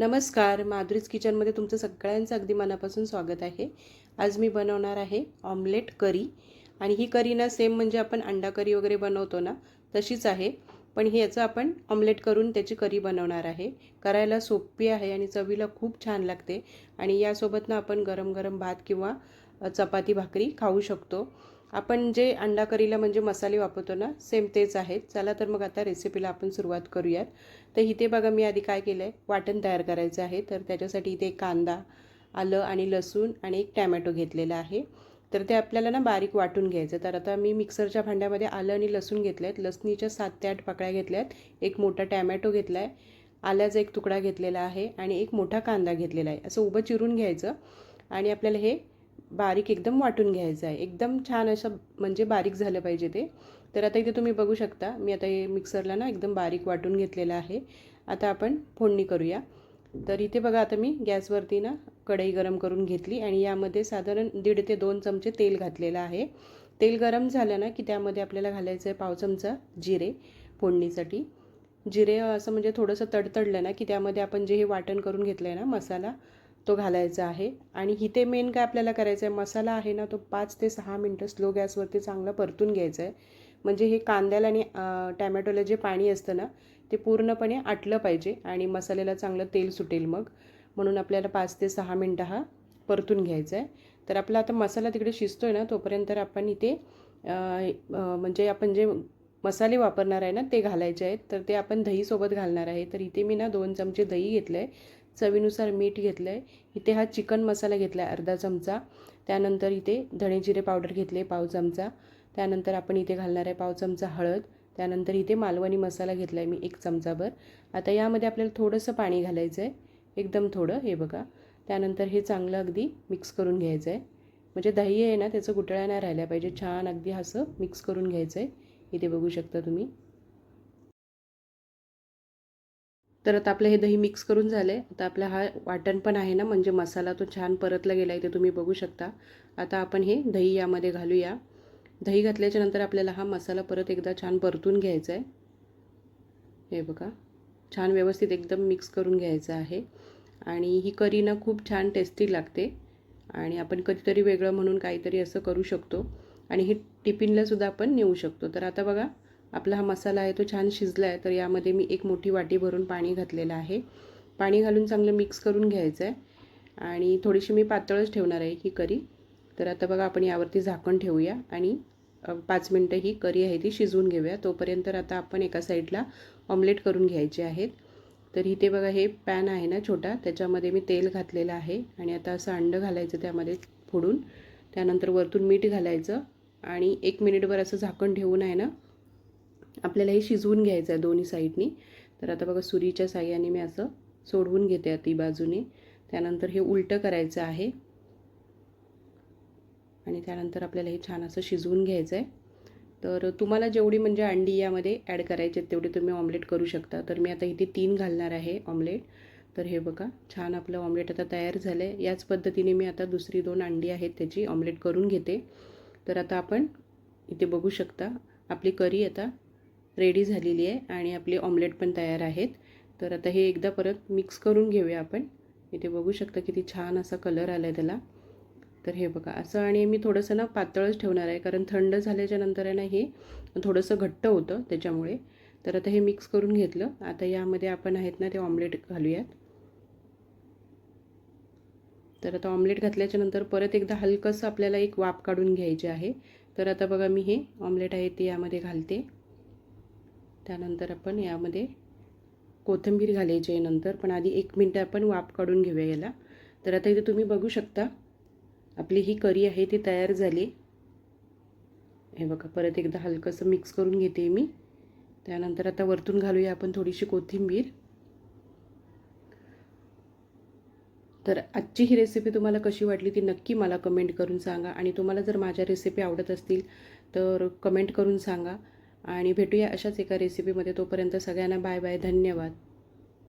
नमस्कार माधुरीज किचनमध्ये तुमचं सगळ्यांचं अगदी मनापासून स्वागत आहे. आज मी बनवणार आहे ऑमलेट करी आणि ही करी ना सेम म्हणजे आपण अंडा करी वगैरे बनवतो ना तशीच आहे. पण हे याचं आपण ऑमलेट करून त्याची करी बनवणार आहे. करायला सोपी आहे आणि चवीला खूप छान लागते आणि यासोबत ना आपण गरम गरम भात किंवा चपाती भाकरी खाऊ शकतो. आपण जे अंडा करीला म्हणजे मसाले वापरतो ना सेम तेच आहेत. चला तर मग आता रेसिपीला आपण सुरुवात करूयात. तर इथे बघा मी आधी काय केलं आहे वाटण तयार करायचं आहे. तर त्याच्यासाठी इथे कांदा आलं आणि लसूण आणि एक टॅमॅटो घेतलेला आहे. तर ते आपल्याला ना बारीक वाटून घ्यायचं तर आता मी मिक्सरच्या भांड्यामध्ये आलं आणि लसूण घेतलं आहेत लसणीच्या सात ते आठ पाकळ्या घेतल्या आहेत एक मोठा टॅमॅटो घेतला आहे आल्याचा एक तुकडा घेतलेला आहे आणि एक मोठा कांदा घेतलेला आहे. असं उभं चिरून घ्यायचं आणि आपल्याला हे बारीक एकदम वाटून घ्यायचं आहे. एकदम छान असं म्हणजे बारीक झालं पाहिजे ते. तर आता इथे तुम्ही बघू शकता मी आता हे मिक्सरला ना एकदम बारीक वाटून घेतलेलं आहे. आता आपण फोडणी करूया. तर इथे बघा आता मी गॅसवरती ना कढई गरम करून घेतली आणि यामध्ये साधारण दीड ते दोन चमचे तेल घातलेलं आहे. तेल गरम झालं ना की त्यामध्ये आपल्याला घालायचं आहे पाव चमचा जिरे फोडणीसाठी. जिरे असं म्हणजे थोडंसं तडतडलं ना की त्यामध्ये आपण जे हे वाटण करून घेतलं आहे ना मसाला तो घालायचा आहे. आणि इथे मेन काय आपल्याला करायचं आहे मसाला आहे ना तो पाच ते सहा मिनटं स्लो गॅसवरती चांगला परतून घ्यायचा आहे म्हणजे हे कांद्याला आणि टॅमॅटोला जे पाणी असतं ना ते पूर्णपणे आटलं पाहिजे आणि मसाल्याला चांगलं तेल सुटेल मग. म्हणून आपल्याला पाच ते सहा मिनटं हा परतून घ्यायचा आहे तर आपला आता मसाला तिकडे शिजतो आहे ना तोपर्यंत तर आपण इथे म्हणजे आपण जे मसाले वापरणार आहे ना ते घालायचे आहेत. तर ते आपण दहीसोबत घालणार आहे. तर इथे मी ना दोन चमचे दही घेतलं आहे चवीनुसार मीठ घेतलं आहे इथे हा चिकन मसाला घेतला आहे अर्धा चमचा. त्यानंतर इथे धणे जिरे पावडर घेतले पाव चमचा. त्यानंतर आपण इथे घालणार आहे पाव चमचा हळद. त्यानंतर इथे मालवणी मसाला घेतला आहे मी एक चमचाभर. आता यामध्ये आपल्याला थोडंसं पाणी घालायचं आहे एकदम थोडं हे बघा. त्यानंतर हे चांगलं अगदी मिक्स करून घ्यायचं आहे म्हणजे दही आहे ना त्याचं गुटळ्या नाही राहिल्या पाहिजे. छान अगदी असं मिक्स करून घ्यायचं आहे इथे बघू शकता तुम्ही. तर आता आपलं हे दही मिक्स करून झालं आहे आता आपला हा वाटण पण आहे ना म्हणजे मसाला तो छान परतला गेला आहे ते तुम्ही बघू शकता. आता आपण हे दही यामध्ये घालूया. दही घातल्याच्या नंतर आपल्याला हा मसाला परत एकदा छान परतून घ्यायचा आहे हे बघा छान व्यवस्थित एकदम मिक्स करून घ्यायचं आहे. आणि ही करी ना खूप छान टेस्टी लागते. आणि आपण कधीतरी वेगळं म्हणून काहीतरी असं करू शकतो. आणि हे टिफिनलासुद्धा आपण नेऊ शकतो. तर आता बघा आपला हा मसाला आहे तो छान शिजला आहे तर यामध्ये मी एक मोठी वाटी भरून पाणी घातलेलं आहे. पाणी घालून चांगलं मिक्स करून घ्यायचं आहे. आणि थोडीशी मी पातळच ठेवणार आहे ही करी. तर आता बघा आपण यावरती झाकण ठेवूया आणि पाच मिनटं ही करी आहे ती शिजवून घेऊया. तोपर्यंत आता आपण एका साईडला ऑमलेट करून घ्यायचे आहेत. तर इथे बघा हे पॅन आहे ना छोटा त्याच्यामध्ये मी तेल घातलेलं आहे. आणि आता असं अंडं घालायचं त्यामध्ये फोडून. त्यानंतर वरतून मीठ घालायचं. आणि एक मिनिटभर असं झाकण ठेवून आहे ना आपल्याला हे शिजवून घ्यायचं आहे दोन्ही साईडनी. तर आता बघा सुरीच्या साह्याने मी असं सोडवून घेते ती बाजूने. त्यानंतर हे उलटं करायचं आहे. आणि त्यानंतर आपल्याला हे छान असं शिजवून घ्यायचं आहे. तर तुम्हाला जेवढी म्हणजे अंडी यामध्ये ॲड करायचे आहेत तेवढे तुम्ही ऑमलेट करू शकता. तर मी आता इथे तीन घालणार आहे ऑमलेट तर हे बघा छान आपलं ऑमलेट आता तयार झालं आहे याच पद्धतीने मी आता दुसरी दोन अंडी आहेत त्याची ऑमलेट करून घेते. तर आता आपण इथे बघू शकता आपली करी आता रेडी झालेली आहे आणि आपले ऑमलेट पण तयार आहेत. तर आता हे एकदा परत मिक्स करून घेऊया आपण. इथे बघू शकता किती छान असा कलर आला आहे त्याला. तर हे बघा असं आणि मी थोडंसं ना पातळच ठेवणार आहे कारण थंड झाल्याच्यानंतर आहे ना हे थोडंसं घट्ट होतं त्याच्यामुळे. तर आता हे मिक्स करून घेतलं. आता यामध्ये आपण आहेत ना ते ऑमलेट घालूयात. तर आता ऑमलेट घातल्याच्या नंतर परत एकदा हलकंसं आपल्याला एक वाफ काढून घ्यायची आहे. तर आता बघा मी हे ऑमलेट आहे ते यामध्ये घालते. त्यानंतर आपण यामध्ये कोथिंबीर घालायची आहे नंतर पण आधी एक मिनटं आपण वाफ काढून घेऊया याला. तर आता इथे तुम्ही बघू शकता आपली ही करी आहे ती तयार झाली. हे बघा परत एकदा हलकंसं मिक्स करून घेते मी. त्यानंतर आता वरतून घालूया आपण थोडीशी कोथिंबीर. तर आजची ही रेसिपी तुम्हाला कशी वाटली ती नक्की मला कमेंट करून सांगा. आणि तुम्हाला जर माझ्या रेसिपी आवडत असतील तर कमेंट करून सांगा. आणि भेटूया अशाच एका रेसिपीमध्ये तोपर्यंत सगळ्यांना बाय बाय धन्यवाद.